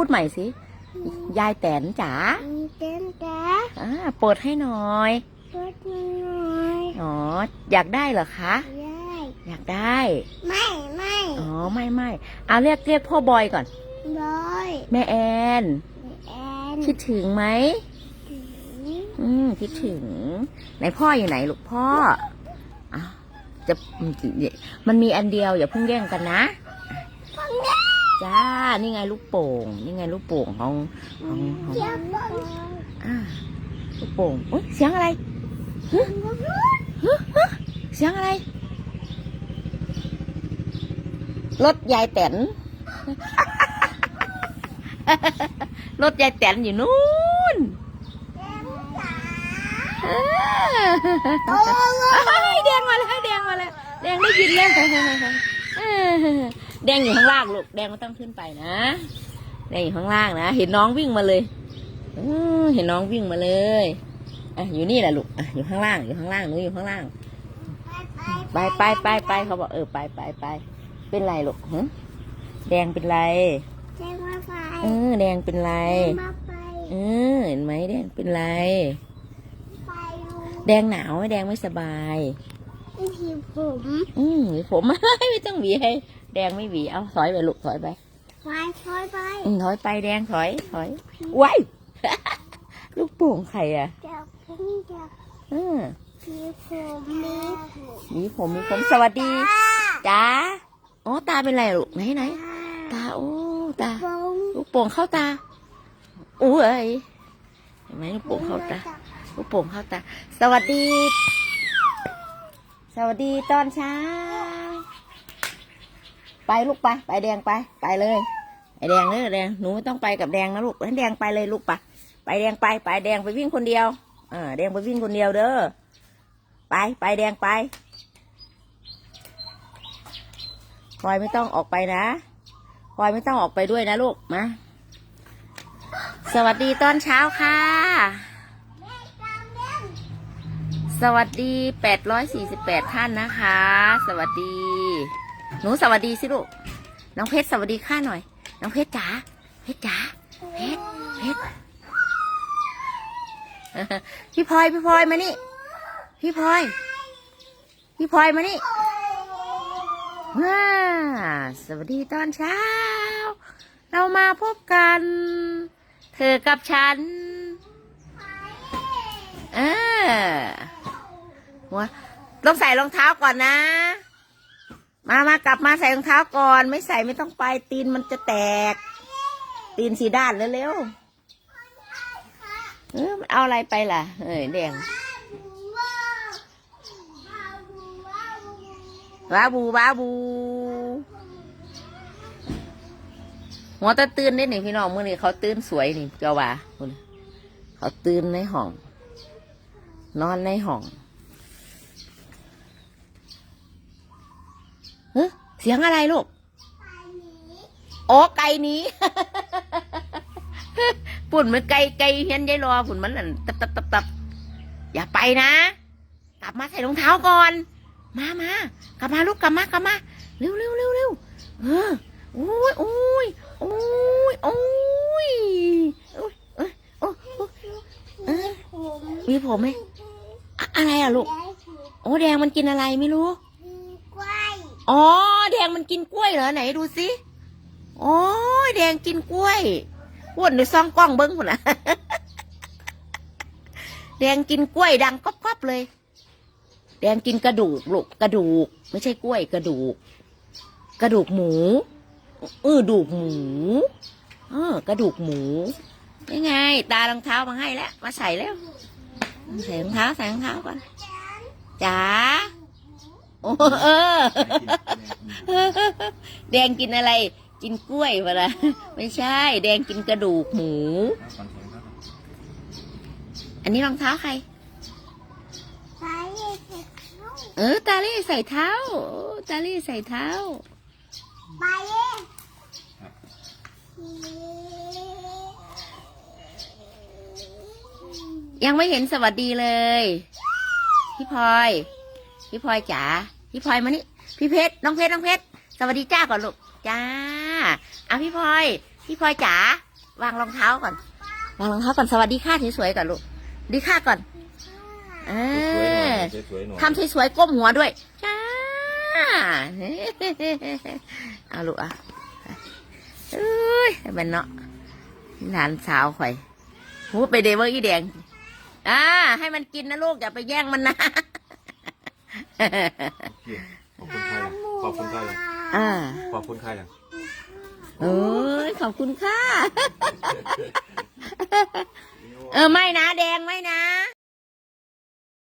พูดใหม่สิ ยายแตนจ๋าเต้นแต่อ่าเปิดให้หน่อย รถหน่อยอ๋อ อยากได้เหรอคะ ได้อยากได้ ไม่ไม่อ๋อ ไม่ไม่เอาเรียกเรียกพ่อบอยก่อน บอยแม่แอน แอนคิดถึงไหมอืม คิดถึง ไหนพ่ออยู่ไหนลูกพ่ออะจะมันมีอันเดียวอย่าเพิ่งแย่งกันนะ จ้า นี่ไงลูกโป่ง นี่ไงลูกโป่งของของของเจ้าบอลอ่าลูกโป่งอุ๊ยเสียงอะไรฮึฮึฮึเสียงอะไร รถยายแตนรถยายแตนอยู่นู่นเออเฮ้ยแดงมาแล้วแดงมาแล้วแดงได้ยินแล้วเออ แดงอยู่ข้างล่างลูกแดงไม่ต้องขึ้นไปนะแดงอยู่ข้างล่างนะเห็นน้องวิ่งมาเลยเออเห็นน้องวิ่งมาเลยอะอยู่นี่แหละลูกอะอยู่ข้างล่างอยู่ข้างล่างหนูอยู่ข้างล่าง ไปไปไปไปเขาบอกเออไปไปไปเป็นไรลูกหึแดงเป็นไรเจ้ามาไปเออแดงเป็นไรมาไปเออเห็นไหมแดงเป็นไรไปดูแดงหนาวไหมแดงไม่สบายที่ผม อืมหวีผมไม่ต้องหวีให้แดงไม่หวี เอาถอยไปลูกถอยไปไปคอยไปอืมถอยไปแดงถอยถอยว้ายลูกโป่งใครอะจากผมจากเออที่ผมมีผมหวีผมหวีผมสวัสดีจ้าอ๋อตาเป็นไรลูกไหนไหนตาโอ้ตาผมลูกโป่งเข้าตาอุ้ยเห็นไหมลูกโป่งเข้าตาลูกโป่งเข้าตา สวัสดี สวัสดีตอนเช้า ไปลูกไป ไปแดงไป ไปเลยไอแดงเลยแดงหนูไม่ต้องไปกับแดงนะลูกให้แดงไปเลยลูกไปไปแดงไปไปแดงไปวิ่งคนเดียวเออแดงไปวิ่งคนเดียวเด้อไปไปแดงไปพลอยไม่ต้องออกไปนะพลอยไม่ต้องออกไปด้วยนะลูกมาสวัสดีตอนเช้าค่ะ สวัสดี848ท่านนะคะ สวัสดี หนูสวัสดีสิลูก น้องเพชรสวัสดีข้าหน่อย น้องเพชรจ๋า เพชรจ๋า เพชร เพชร พี่พลอย พี่พลอยมานี่ พี่พลอย พี่พลอยมานี่ว้าสวัสดีตอนเช้า เรามาพบกัน เธอกับฉัน เออหัวต้องใส่รองเท้าก่อนนะ มามากลับมาใส่รองเท้าก่อน ไม่ใส่ไม่ต้องไปตีนมันจะแตก ตีนสีด้านเร็วๆเออมันเอาอะไรไปล่ะเอ้ยแดงบ้าบูบ้าบูหัวตะตื่นได้หนิพี่น้องเมื่อนี้เขาตื่นสวยนี่เจ้าว่าเขาตื่นในห้อง นอนในห้อง เสียงอะไรลูกไก่นิโอ้ไก่นี้ปุ่นมันไก่ไก่เห็นยายรอปุ่นมันตับตับตับตับอย่าไปนะกลับมาใส่รองเท้าก่อน มามากลับมาลูกกลับมากลับมาเร็วเร็วเร็วเร็วเอออุ้ยอุ้ยอุ้ยอุ้ยอุ้ยมีผมไหมอะไรอะลูก โอ้แดงมันกินอะไรไม่รู้ อ๋อ แดงมันกินกล้วยเหรอไหนดูสิโอ้ยแดงกินกล้วยวนในซองกล้องเบิ้งพุ่นนะแดงกินกล้วยดังก๊อบๆเลย แดงกินกระดูกลูกกระดูก ไม่ใช่กล้วยกระดูก กระดูกหมูเออดูกหมูเออกระดูกหมูนี่ไง ตารองเท้ามาให้แล้ว มาใส่แล้วใส่รองเท้าใส่รองเท้าก่อนจ๋า เออแดงกินอะไร กินกล้วยปะล่ะไม่ใช่ แดงกินกระดูกหมู อันนี้รองเท้าใครเห็ดเขาเออ ตาลี่ใส่เท้าโอ้ตาลี่ใส่เท้าไปเห็ดยังไม่เห็นสวัสดีเลย พี่พลอย พี่พลอยจ๋า พี่พลอยมานี่พี่เพชรน้องเพชรน้องเพชรสวัสดีจ้าก่อนลูกจ้าอะพี่พลอยพี่พลอยจ๋าวางรองเท้าก่อน วางรองเท้าก่อนสวัสดีค่ะสวยๆก่อนลูกดีค่ะก่อนเออสวยๆหน่อยทำสวยๆก้มหัวด้วยจ้าเอาลูกอะเอ้ยเป็นเนาะหลานสาวข่อยหูไปเดเวอร์อีแดงอ่าให้มันกินนะลูกอย่าไปแย่งมันนะ ขอบคุณใครล่ะขอบคุณใครล่ะอ่าขอบคุณใครล่ะเอ้ยขอบคุณค่ะ เออไม่นะ แดงไม่นะ